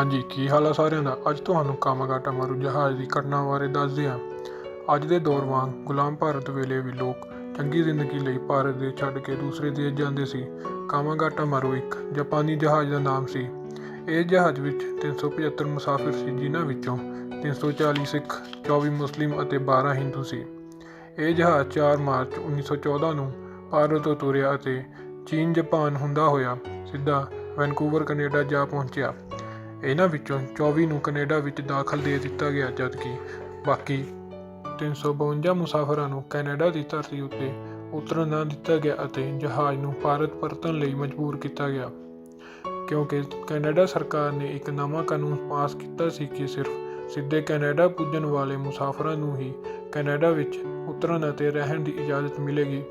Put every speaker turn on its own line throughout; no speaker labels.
ਹਾਂਜੀ, ਕੀ ਹਾਲ ਆ ਸਾਰਿਆਂ ਦਾ? ਅੱਜ ਤੁਹਾਨੂੰ ਕਾਮਾਗਾਟਾ ਮਾਰੂ ਜਹਾਜ਼ ਦੀ ਘਟਨਾ ਬਾਰੇ ਦੱਸਦੇ ਹਾਂ। ਅੱਜ ਦੇ ਦੌਰ ਵਾਂਗ ਗੁਲਾਮ ਭਾਰਤ ਵੇਲੇ ਵੀ ਲੋਕ ਚੰਗੀ ਜ਼ਿੰਦਗੀ ਲਈ ਭਾਰਤ ਦੇ ਛੱਡ ਕੇ ਦੂਸਰੇ ਦੇਸ਼ ਜਾਂਦੇ ਸੀ। ਕਾਮਾਗਾਟਾ ਮਾਰੂ ਇੱਕ ਜਾਪਾਨੀ ਜਹਾਜ਼ ਦਾ ਨਾਮ ਸੀ। ਇਹ ਜਹਾਜ਼ ਵਿੱਚ 375 ਮੁਸਾਫਿਰ ਸੀ, ਜਿਨ੍ਹਾਂ ਵਿੱਚੋਂ 340 ਸਿੱਖ 24 ਮੁਸਲਿਮ ਅਤੇ 12 ਹਿੰਦੂ ਸੀ। ਇਹ ਜਹਾਜ਼ 4 ਮਾਰਚ 1914 ਨੂੰ ਭਾਰਤ ਤੋਂ ਤੁਰਿਆ ਅਤੇ ਚੀਨ ਜਾਪਾਨ ਹੁੰਦਾ ਹੋਇਆ ਸਿੱਧਾ ਵੈਨਕੂਵਰ, ਕੈਨੇਡਾ ਜਾ ਪਹੁੰਚਿਆ। ਇਹਨਾਂ ਵਿੱਚੋਂ 24 ਨੂੰ ਕੈਨੇਡਾ ਵਿੱਚ ਦਾਖਲ ਦੇ ਦਿੱਤਾ ਗਿਆ, ਜਦਕਿ ਬਾਕੀ 352 ਮੁਸਾਫਰਾਂ ਨੂੰ ਕੈਨੇਡਾ ਦੀ ਧਰਤੀ ਉੱਤੇ ਉਤਰਨ ਨਾ ਦਿੱਤਾ ਗਿਆ ਅਤੇ ਜਹਾਜ਼ ਨੂੰ ਭਾਰਤ ਪਰਤਣ ਲਈ ਮਜਬੂਰ ਕੀਤਾ ਗਿਆ। ਕਿਉਂਕਿ ਕੈਨੇਡਾ ਸਰਕਾਰ ਨੇ ਇੱਕ ਨਵਾਂ ਕਾਨੂੰਨ ਪਾਸ ਕੀਤਾ ਸੀ ਕਿ ਸਿਰਫ ਸਿੱਧੇ ਕੈਨੇਡਾ ਪੁੱਜਣ ਵਾਲੇ ਮੁਸਾਫਰਾਂ ਨੂੰ ਹੀ ਕੈਨੇਡਾ ਵਿੱਚ ਉਤਰਨ ਅਤੇ ਰਹਿਣ ਦੀ ਇਜਾਜ਼ਤ ਮਿਲੇਗੀ।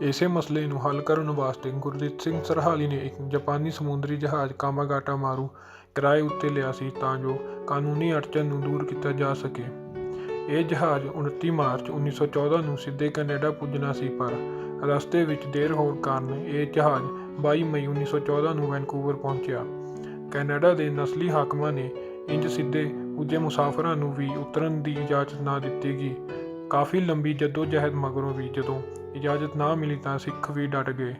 ਇਸੇ ਮਸਲੇ ਨੂੰ ਹੱਲ ਕਰਨ ਵਾਸਤੇ ਗੁਰਦੀਪ ਸਿੰਘ ਸਰਹਾਲੀ ਨੇ ਇੱਕ ਜਾਪਾਨੀ ਸਮੁੰਦਰੀ ਜਹਾਜ਼ ਕਾਮਾਗਾਟਾ ਮਾਰੂ ਕਿਰਾਏ ਉੱਤੇ ਲਿਆ ਸੀ ਤਾਂ ਜੋ ਕਾਨੂੰਨੀ ਅੜਚਨ ਨੂੰ ਦੂਰ ਕੀਤਾ ਜਾ ਸਕੇ। ਇਹ ਜਹਾਜ਼ 29 ਮਾਰਚ 1914 ਨੂੰ ਸਿੱਧੇ ਕੈਨੇਡਾ ਪੁੱਜਣਾ ਸੀ, ਪਰ ਰਸਤੇ ਵਿੱਚ ਦੇਰ ਹੋਣ ਕਾਰਨ ਇਹ ਜਹਾਜ਼ 22 ਮਈ 1914 ਨੂੰ ਵੈਨਕੂਵਰ ਪਹੁੰਚਿਆ। ਕੈਨੇਡਾ ਦੇ ਨਸਲੀ ਹਾਕਮਾਂ ਨੇ ਇੰਜ ਸਿੱਧੇ ਪੁੱਜੇ ਮੁਸਾਫਰਾਂ ਨੂੰ ਵੀ ਉਤਰਨ ਦੀ ਇਜਾਜ਼ਤ ਨਾ ਦਿੱਤੀ ਗਈ। ਕਾਫੀ ਲੰਬੀ ਜਹਿਦ ਮਗਰੋਂ ਵੀ ਜਦੋਂ ਇਜਾਜ਼ਤ ਨਾ ਮਿਲੀ ਤਾਂ ਸਿੱਖ ਵੀ ਡਟ ਗਏ।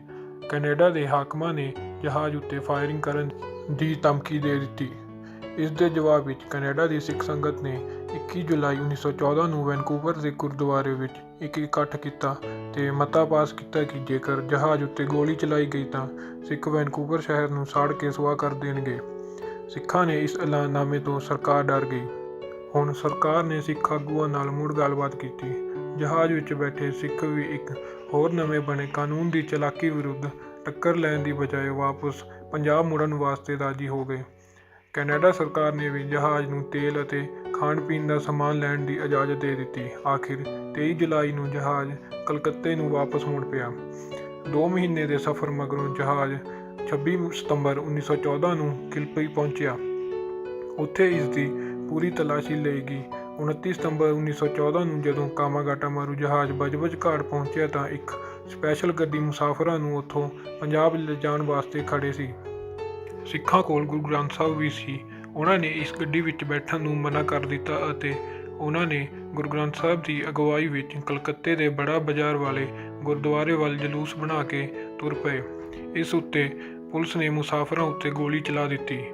ਕੈਨੇਡਾ ਦੇ ਹਾਕਮਾਂ ਨੇ ਜਹਾਜ਼ ਉੱਤੇ ਫਾਇਰਿੰਗ ਕਰਨ ਦੀ ਧਮਕੀ ਦੇ ਦਿੱਤੀ। ਇਸ ਦੇ ਜਵਾਬ ਵਿੱਚ ਕੈਨੇਡਾ ਦੀ ਸਿੱਖ ਸੰਗਤ ਨੇ 21 ਜੁਲਾਈ 1914 ਨੂੰ ਵੈਨਕੂਵਰ ਦੇ ਗੁਰਦੁਆਰੇ ਵਿੱਚ ਇੱਕ ਇਕੱਠ ਕੀਤਾ ਤੇ ਮਤਾ ਪਾਸ ਕੀਤਾ ਕਿ ਜੇਕਰ ਜਹਾਜ਼ ਉੱਤੇ ਗੋਲੀ ਚਲਾਈ ਗਈ ਤਾਂ ਸਿੱਖ ਵੈਨਕੂਵਰ ਸ਼ਹਿਰ ਨੂੰ ਸਾੜ ਕੇ ਸੁਆਹ ਕਰ ਦੇਣਗੇ। ਸਿੱਖਾਂ ਨੇ ਇਸ ਐਲਾਨਨਾਮੇ ਤੋਂ ਸਰਕਾਰ ਡਰ ਗਈ। ਹੁਣ ਸਰਕਾਰ ਨੇ ਸਿੱਖ ਆਗੂਆਂ ਨਾਲ ਮੁੜ ਗੱਲਬਾਤ ਕੀਤੀ। ਜਹਾਜ਼ ਵਿੱਚ ਬੈਠੇ ਸਿੱਖ ਵੀ ਇੱਕ ਹੋਰ ਨਵੇਂ ਬਣੇ ਕਾਨੂੰਨ ਦੀ ਚਲਾਕੀ ਵਿਰੁੱਧ ਟੱਕਰ ਲੈਣ ਦੀ ਬਜਾਏ ਵਾਪਸ ਪੰਜਾਬ ਮੁੜਨ ਵਾਸਤੇ ਰਾਜੀ ਹੋ ਗਏ। ਕੈਨੇਡਾ ਸਰਕਾਰ ਨੇ ਵੀ ਜਹਾਜ਼ ਨੂੰ ਤੇਲ ਅਤੇ ਖਾਣ ਪੀਣ ਦਾ ਸਮਾਨ ਲੈਣ ਦੀ ਇਜਾਜ਼ਤ ਦੇ ਦਿੱਤੀ। ਆਖਿਰ 23 ਜੁਲਾਈ ਨੂੰ ਜਹਾਜ਼ ਕਲਕੱਤੇ ਨੂੰ ਵਾਪਸ ਮੁੜ ਪਿਆ। 2 ਮਹੀਨੇ ਦੇ ਸਫ਼ਰ ਮਗਰੋਂ ਜਹਾਜ਼ 26 ਸਤੰਬਰ 1914 ਨੂੰ ਕਿਲਪਈ ਪਹੁੰਚਿਆ। ਉੱਥੇ ਇਸ ਦੀ ਪੂਰੀ ਤਲਾਸ਼ੀ ਲਈ ਗਈ। 29 ਸਤੰਬਰ 1914 ਨੂੰ ਜਦੋਂ ਕਾਮਾਗਾਟਾ ਮਾਰੂ ਜਹਾਜ਼ ਬਜਬਜ ਘਾਟ ਪਹੁੰਚਿਆ ਤਾਂ ਇੱਕ ਸਪੈਸ਼ਲ ਗੱਡੀ ਮੁਸਾਫਰਾਂ ਨੂੰ ਉੱਥੋਂ ਪੰਜਾਬ ਲਿਜਾਣ ਵਾਸਤੇ ਖੜੇ ਸੀ। ਸਿੱਖਾਂ ਕੋਲ ਗੁਰੂ ਗ੍ਰੰਥ ਸਾਹਿਬ ਵੀ ਸੀ। ਉਹਨਾਂ ਨੇ ਇਸ ਗੱਡੀ ਵਿੱਚ ਬੈਠਣ ਨੂੰ ਮਨਾ ਕਰ ਦਿੱਤਾ ਅਤੇ ਉਹਨਾਂ ਨੇ ਗੁਰੂ ਗ੍ਰੰਥ ਸਾਹਿਬ ਦੀ ਅਗਵਾਈ ਵਿੱਚ ਕਲਕੱਤੇ ਦੇ ਬੜਾ ਬਾਜ਼ਾਰ ਵਾਲੇ ਗੁਰਦੁਆਰੇ ਵੱਲ ਜਲੂਸ ਬਣਾ ਕੇ ਤੁਰ ਪਏ। ਇਸ ਉੱਤੇ ਪੁਲਿਸ ਨੇ ਮੁਸਾਫਰਾਂ ਉੱਤੇ ਗੋਲੀ ਚਲਾ ਦਿੱਤੀ।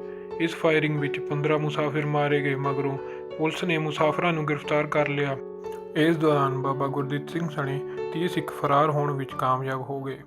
ਇਸ ਫਾਇਰਿੰਗ ਵਿੱਚ 15 ਮੁਸਾਫਿਰ ਮਾਰੇ ਗਏ, ਮਗਰੋਂ ਪੁਲਿਸ ਨੇ ਮੁਸਾਫਰਾਂ ਨੂੰ ਗ੍ਰਿਫਤਾਰ ਕਰ ਲਿਆ। ਇਸ ਦੌਰਾਨ ਬਾਬਾ ਗੁਰਦੀਪ ਸਿੰਘ ਸਣੇ 30 ਸਿੱਖ ਫਰਾਰ ਹੋਣ ਵਿੱਚ ਕਾਮਯਾਬ ਹੋ ਗਏ।